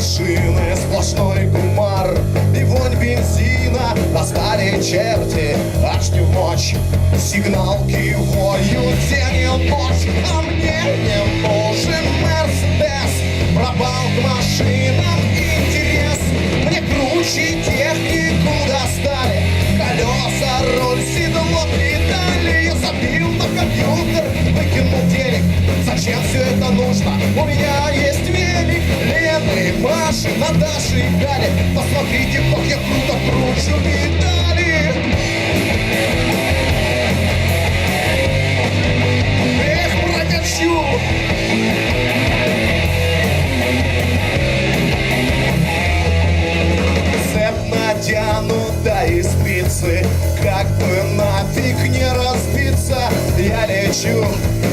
машины сплошной кумар И вонь бензина достали черти Аж не в ночь. Сигналки воют день и ночь А мне не нужен Мерседес. Пропал к машинам интерес. Мне круче технику достали. Колеса, руль, седло, педали. Я забил на компьютер, выкинул денег. Зачем все это нужно? У меня есть Наташи и Гали Посмотрите, как я круто кручу педали Эх, прокачу! Цеп из спицы. Как бы нафиг не разбиться Я лечу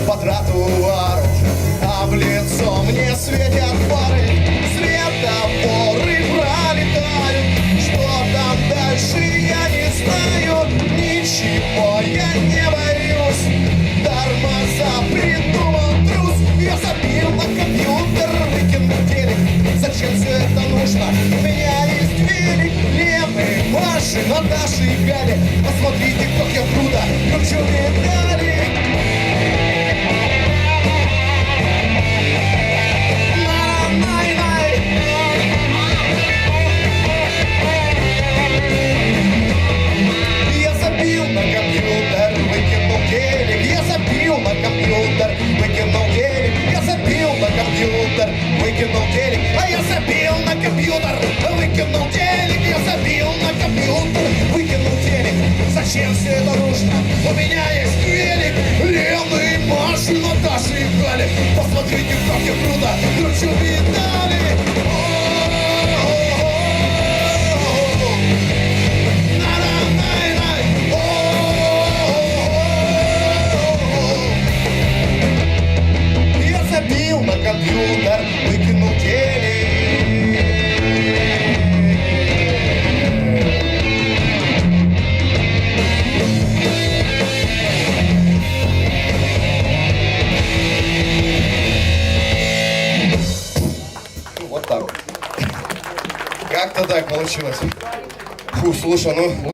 по тротуару А в лицо мне светят Зачем все это нужно? У меня есть велик Лены, Маши, Наташи и Гали Посмотрите, как я круто. Кручу педали выкинул телек Я забил на компьютер, выкинул телек Зачем все это нужно? У меня Как-то так получилось. Фу, слушай, ну